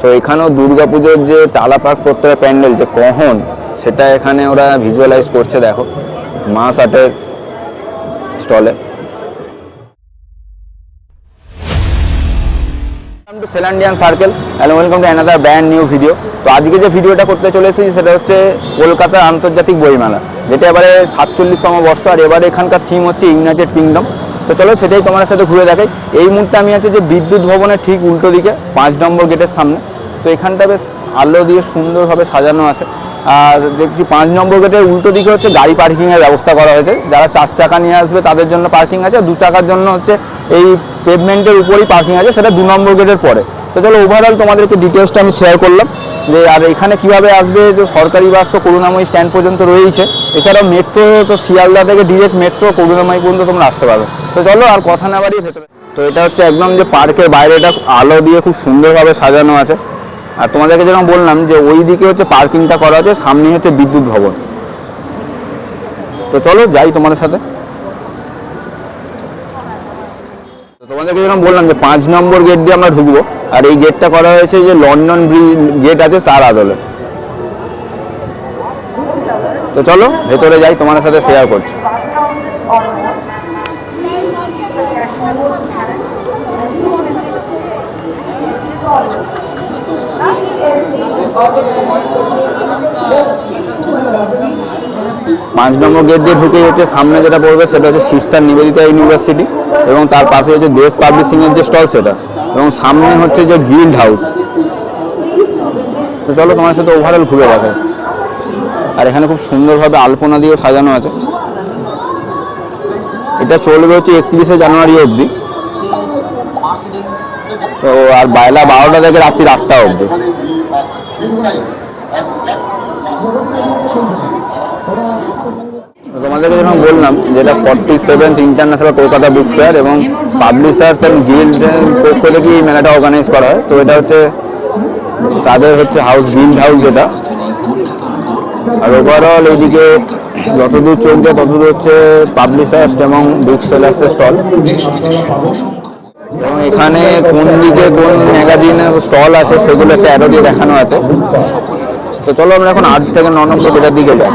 So এখানেও দুর্গাপুজোর যে টালা পার্ক করতে হবে প্যান্ডেল যে কহন, সেটা এখানে ওরা ভিজুয়ালাইজ করছে, দেখো মাস আর্টের স্টলে সেলান্ডিয়ান circle hello welcome to another brand new video তো আজকে যে ভিডিওটা করতে চলে এসেছি, সেটা হচ্ছে কলকাতা আন্তর্জাতিক বইমেলা, যেটা এবারে সাতচল্লিশতম বর্ষ, আর এবারে এখানকার থিম হচ্ছে ইউনাইটেড কিংডম তো চলো সেটাই তোমার সাথে ঘুরে দেখাই। এই মুহূর্তে আমি আছি যে বিদ্যুৎ ভবনের ঠিক উল্টো দিকে, পাঁচ নম্বর গেটের সামনে। তো এখানটা বেশ আলো দিয়ে সুন্দরভাবে সাজানো আছে। আর দেখছি পাঁচ নম্বর গেটের উল্টো দিকে হচ্ছে গাড়ি পার্কিংয়ের ব্যবস্থা করা হয়েছে। যারা চার চাকা নিয়ে আসবে, তাদের জন্য পার্কিং আছে। দু চাকার জন্য হচ্ছে এই পেভমেন্টের উপরেই পার্কিং আছে, সেটা দু নম্বর গেটের পরে। তো চলো ওভারঅল তোমাদেরকে ডিটেলসটা আমি শেয়ার করলাম। যে, আর এখানে কীভাবে আসবে? যে, সরকারি বাস তো করুণাময়ী স্ট্যান্ড পর্যন্ত রয়েছে এছাড়াও মেট্রো তো শিয়ালদা থেকে ডিরেক্ট মেট্রো করুণাময়ী পর্যন্ত তোমরা আসতে পারবে তো চলো, আর কথা না বাড়িয়ে ভেতরে তো এটা হচ্ছে একদম যে পার্কের বাইরে এটা আলো দিয়ে খুব সুন্দরভাবে সাজানো আছে। আর তোমাদেরকে যেরকম বললাম যে, ওই দিকে হচ্ছে পার্কিংটা করা আছে, সামনেই হচ্ছে বিদ্যুৎ ভবন। তো চলো, যাই তোমাদের সাথে তো তোমাদেরকে যেরকম বললাম যে পাঁচ নম্বর গেট দিয়ে আমরা ঢুকবো, আর এই গেটটা করা হয়েছে যে লন্ডন ব্রিজ গেট আছে তার আদলে। তো চলো, ভেতরে যাই তোমাদের সাথে শেয়ার করছি। পাঁচ নম্বর গেট দিয়ে ঢুকে হচ্ছে, সামনে যেটা পড়বে সেটা হচ্ছে সিস্টার নিবেদিতা ইউনিভার্সিটি এবং তার পাশে হচ্ছে দেশ পাবলিশিংয়ের যে স্টল সেটা এবং সামনে হচ্ছে যে গিল্ড হাউস। তো চলো তোমার সাথে ওভারঅল ঘুরে দেখায় আর এখানে খুব সুন্দরভাবে আলপনা দিয়েও সাজানো আছে। এটা চলবে হচ্ছে একত্রিশে জানুয়ারি অবধি। তো আর বাইলা বারোটা থেকে রাত্রি আটটা অবধি। তোমাদেরকে যখন বললাম, যেটা forty seventh international Kolkata book fair এবং পাবলিশার্স অ্যান্ড গিল্ড পক্ষ থেকে এই মেলাটা অর্গানাইজ করা হয়। তো এটা হচ্ছে, তাদের হচ্ছে হাউস গিল্ড হাউস যেটা আর ওভারঅল এইদিকে যতদূর চলছে, ততদূর হচ্ছে পাবলিশার্স এবং বুক সেলার্সের স্টল এবং এখানে কোন দিকে কোন ম্যাগাজিন স্টল আছে, সেগুলো একটা অ্যারো দিয়ে দেখানো আছে। তো চলো আমরা এখন আট থেকে ন নম্বর দিকে যাই।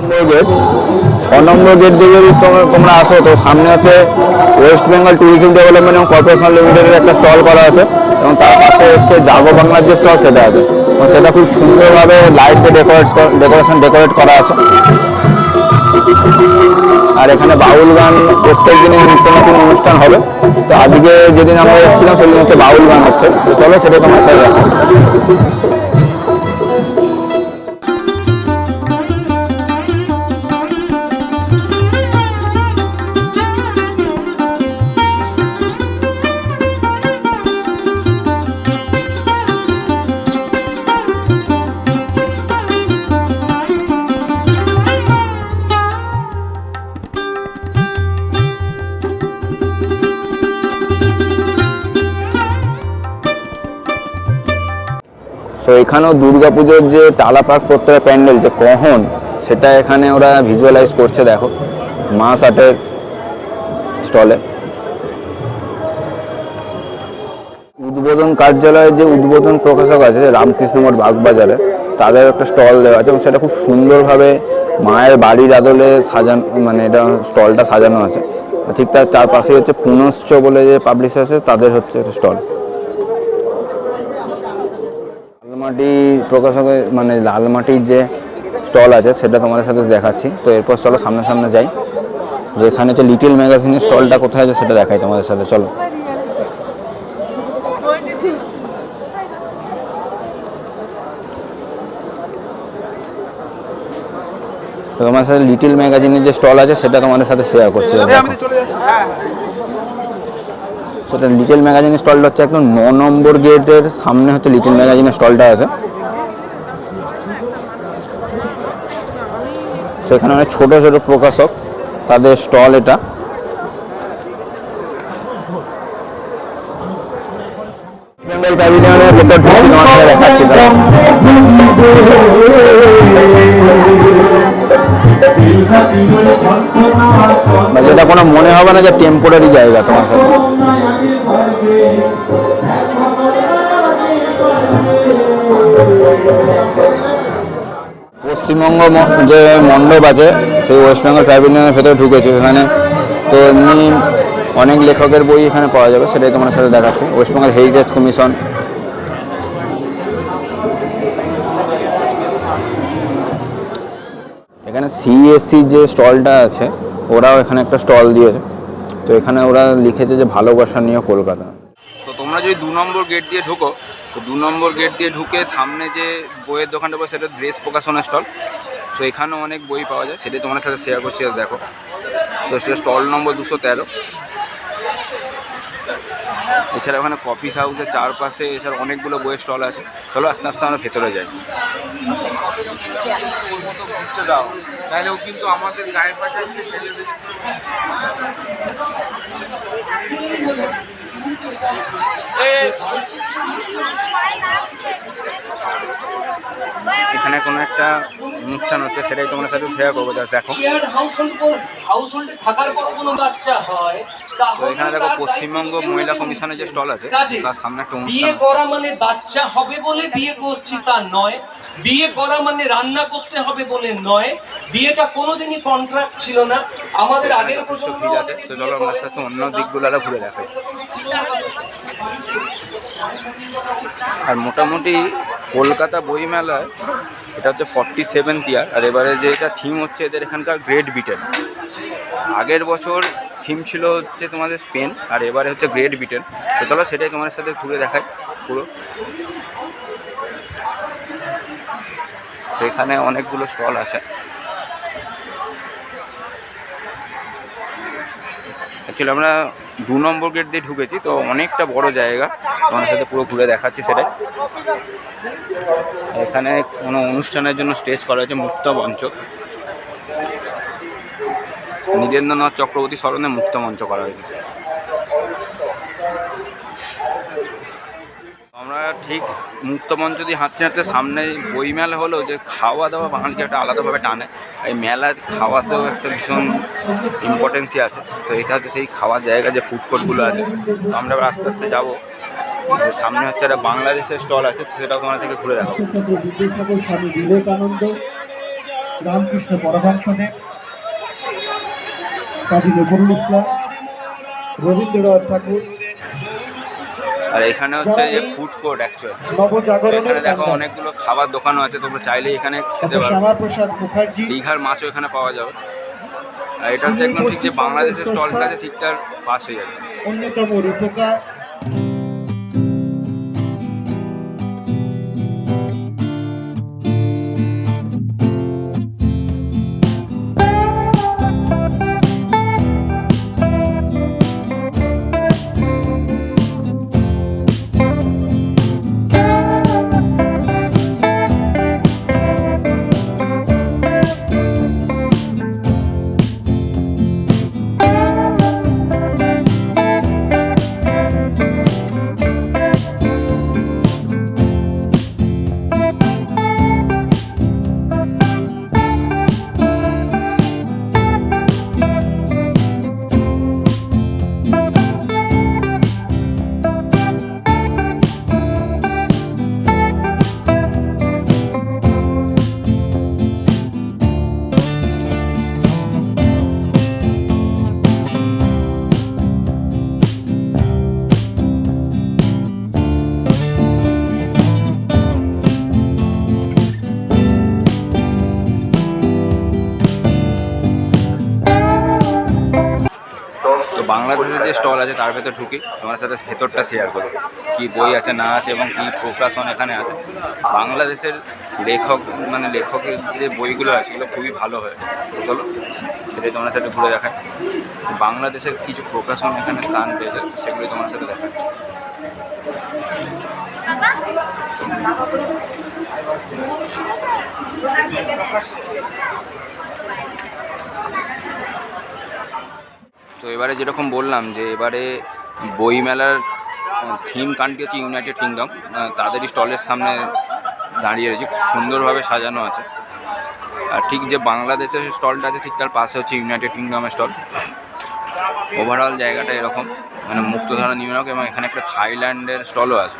নম্বর গেট। দিয়ে যদি তোমরা- আসো, তো সামনে হচ্ছে ওয়েস্ট বেঙ্গল ট্যুরিজম ডেভেলপমেন্ট এবং কর্পোরেশন লিমিটেডের একটা স্টল করা আছে এবং তার পাশে হচ্ছে জাগো বাংলার যে স্টল, সেটা আছে। সেটা খুব সুন্দরভাবে লাইট ডেকোরেট ডেকোরেশন ডেকোরেট করা আছে। আর এখানে বাউল গান প্রত্যেক দিনই নিত্য অনুষ্ঠান হবে। তো আজকে যেদিন আমরা এসেছিলাম, সেদিন হচ্ছে বাউল গান হচ্ছে। চলো সেটা তোমার সাথে সো এখানেও দুর্গাপুজোর যে করতে হবে প্যান্ডেল যে কহন সেটা এখানে ওরা ভিজুয়ালাইজ করছে, দেখো মাস আর্টের স্টলে উদ্বোধন কার্যালয়ের যে উদ্বোধন প্রকাশক আছে রামকৃষ্ণ মঠ বাগবাজারে, তাদের একটা স্টল দেওয়া আছে এবং সেটা খুব সুন্দরভাবে মায়ের বাড়ির আদলে সাজানো মানে এটা স্টলটা সাজানো আছে। ঠিক তার চারপাশে হচ্ছে পুনশ্চ বলে যে পাবলিশ আছে তাদের হচ্ছে স্টল লালমাটি প্রকাশকের মানে লালমাটির যে স্টল আছে, সেটা তোমাদের সাথে দেখাচ্ছি। তো এরপর চলো সামনে সামনে যাই। যে এখানে যে লিটিল ম্যাগাজিনের স্টলটা কোথায় আছে, সেটা দেখাই তোমাদের সাথে। চলো। তোমার সাথে লিটিল ম্যাগাজিনের যে স্টল আছে, সেটা তোমাদের সাথে শেয়ার করছি। সেটা লিটল ম্যাগাজিনের স্টলটা হচ্ছে একদম ন নম্বর গেটের সামনে হচ্ছে লিটল ম্যাগাজিনের স্টলটা আছে। সেখানে অনেক ছোট ছোট প্রকাশক, তাদের স্টল এটা। যেটা কোনো মনে হবে না যে টেম্পোরারি জায়গা তোমার পশ্চিমবঙ্গ যে মণ্ডপ আছে, সেই ওয়েস্ট বেঙ্গল ভেতরে ঢুকেছে। এখানে তো এমনি অনেক লেখকের বই এখানে পাওয়া যাবে, সেটাই তোমার সাথে দেখাচ্ছি। ওয়েস্ট বেঙ্গল হেরিটেজ কমিশন এখানে সিএসসি যে স্টলটা আছে, ওরাও এখানে একটা স্টল দিয়েছে। তো এখানে ওরা লিখেছে যে ভালোবাসা নিয়ে কলকাতা। তো তোমরা যদি দু নম্বর গেট দিয়ে ঢুকো তো দু নম্বর গেট দিয়ে ঢুকে সামনে যে বইয়ের দোকানটা পাবে সেটা ড্রেস প্রকাশনের স্টল তো এখানেও অনেক বই পাওয়া যায়, সেটাই তোমার সাথে শেয়ার করছি দেখো। তো সেটা স্টল নম্বর দুশো তেরো। এছাড়া ওখানে কফি হাউসের চারপাশে এছাড়া অনেকগুলো বইয়ের স্টল আছে। চলো আস্তে আস্তে আমরা ভেতরে যাই। কিন্তু আমাদের গায়ের পাশে Ê. এখানে কোনো একটা অনুষ্ঠান হচ্ছে সেটাই তোমার সাথে শেয়ার করব জাস্ট দেখো। তো এখানে দেখো পশ্চিমবঙ্গ মহিলা কমিশনের যে স্টল আছে তার সামনে একটা বিয়ে করা মানে বাচ্চা হবে বলে বিয়ে করছি তা নয় বিয়ে করা মানে রান্না করতে হবে বলে নয় বিয়েটা কোনোদিনই কন্ট্রাক্ট ছিল না। আমাদের আগের প্রজন্ম ভিড় আছে তো চলো আমরা আস্তে অন্য দিকগুলো আরও ঘুরে দেখাই। আর মোটামুটি কলকাতা বইমেলায় এটা হচ্ছে ফর্টি সেভেন্থ ইয়ার আর এবারে যেটা থিম হচ্ছে এদের এখানকার গ্রেট ব্রিটেন আগের বছর থিম ছিল হচ্ছে তোমাদের স্পেন আর এবারে হচ্ছে গ্রেট ব্রিটেন তো চলো সেটাই তোমাদের সাথে ঘুরে দেখাই পুরো। সেখানে অনেকগুলো স্টল আছে। অ্যাকচুয়ালি আমরা দু নম্বর গেট দিয়ে ঢুকেছি, তো অনেকটা বড় জায়গা। তোমার সাথে পুরো ঘুরে দেখাচ্ছি সেটাই। এখানে কোনো অনুষ্ঠানের জন্য স্টেজ করা হয়েছে মুক্ত মঞ্চ। নীরেন্দ্রনাথ চক্রবর্তী স্মরণে মুক্ত মঞ্চ করা হয়েছে। আমরা ঠিক মুক্ত মঞ্চ দিয়ে হাঁটতে হাঁটতে সামনে বই মেলা হলো যে খাওয়া দাওয়া বাঙালিকে একটা আলাদাভাবে টানে, এই মেলার খাওয়াতেও একটা ভীষণ ইম্পর্টেন্সই আছে। তো এটা হচ্ছে সেই খাওয়ার জায়গা যে ফুড কোর্টগুলো আছে আমরা এবার আস্তে আস্তে যাব। সামনে হচ্ছে একটা বাংলাদেশের স্টল আছে সেটাও তোমার থেকে ঘুরে বিবেকানন্দ রামকৃষ্ণ কাজী নজরুল ইসলাম, রবীন্দ্রনাথ ঠাকুর আর এখানে হচ্ছে যে ফুড কোর্ট অ্যাকচুয়ালি এখানে দেখো অনেকগুলো খাবার দোকানও আছে, তোমরা চাইলে এখানে খেতে পারো। দীঘার মাছও এখানে পাওয়া যাবে। আর এটা হচ্ছে একদম ঠিক যে বাংলাদেশের স্টলটা আছে, ঠিক তার পাশেই অন্যতম রূপকার স্টল আছে, তার ভেতর ঢুকি তোমার সাথে ভেতরটা শেয়ার করব। কী বই আছে, না আছে এবং কী প্রকাশন এখানে আছে। বাংলাদেশের লেখক মানে লেখকের যে বইগুলো আছে সেগুলো খুবই ভালো হয়। চলো, সেটাই তোমার সাথে ঘুরে দেখায় বাংলাদেশের কিছু প্রকাশন এখানে স্থান পেয়েছে সেগুলি তোমার সাথে দেখাচ্ছি তো এবারে যেরকম বললাম যে এবারে বইমেলার থিম কান্ট্রি হচ্ছে ইউনাইটেড কিংডম তাদেরই স্টলের সামনে দাঁড়িয়ে রয়েছে সুন্দরভাবে সাজানো আছে। আর ঠিক যে বাংলাদেশের স্টলটা আছে, ঠিক তার পাশে হচ্ছে ইউনাইটেড কিংডমের স্টল। ওভারঅল জায়গাটা এরকম মানে মুক্তধারা নিউ ইয়র্ক এবং এখানে একটা থাইল্যান্ডের স্টলও আছে।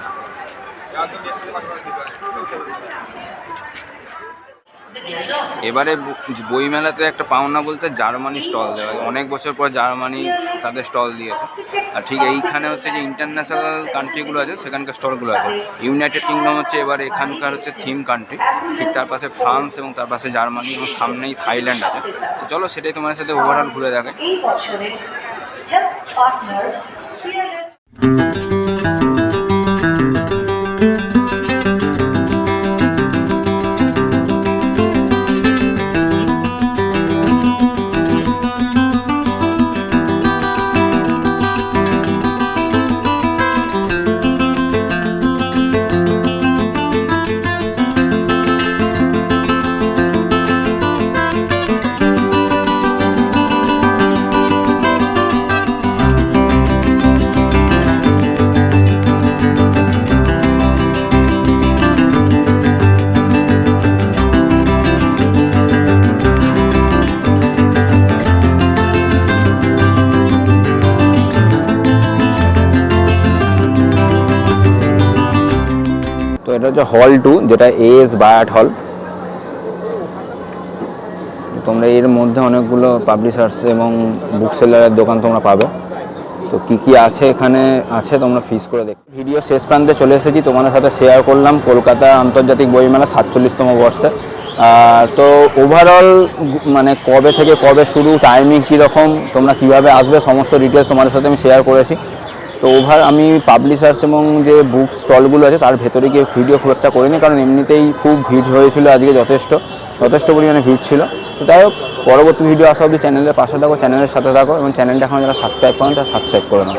এবারে বইমেলাতে একটা পাওনা বলতে জার্মানি স্টল দেওয়া। অনেক বছর পর জার্মানি তাদের স্টল দিয়েছে। আর ঠিক এইখানে হচ্ছে যে ইন্টারন্যাশনাল কান্ট্রিগুলো আছে, সেখানকার স্টলগুলো আছে। ইউনাইটেড কিংডম হচ্ছে এবার এখানকার হচ্ছে থিম কান্ট্রি ঠিক তার পাশে ফ্রান্স এবং তার পাশে জার্মানি এবং সামনেই থাইল্যান্ড আছে। তো চলো সেটাই তোমার সাথে ওভারঅল ঘুরে দেখে এটা হচ্ছে হল টু যেটা এস বায়াট হল তোমরা এর মধ্যে অনেকগুলো পাবলিশার্স এবং বুক সেলারের দোকান তোমরা পাবে। তো কি কি আছে এখানে আছে তোমরা ফিস করে দেখ। ভিডিও শেষ প্রান্তে চলে এসেছি, তোমাদের সাথে শেয়ার করলাম কলকাতা আন্তর্জাতিক বইমেলা সাতচল্লিশতম বর্ষে। তো ওভারঅল মানে কবে থেকে কবে শুরু টাইমিং কীরকম তোমরা কীভাবে আসবে, সমস্ত ডিটেলস তোমাদের সাথে আমি শেয়ার করেছি। তো ওভার আমি পাবলিশার্স এবং যে বুক স্টলগুলো আছে, তার ভেতরে গিয়ে ভিডিও খুব একটা করিনি, কারণ এমনিতেই খুব ভিড় হয়েছিল আজকে যথেষ্ট যথেষ্ট পরিমাণে ভিড় ছিল। তো তাই হোক, পরবর্তী ভিডিও আসা অবধি চ্যানেলের পাশে থাকো চ্যানেলের সাথে থাকো এবং চ্যানেলটা এখন যারা সাবস্ক্রাইব করেন তারা সাবস্ক্রাইব করে নাও।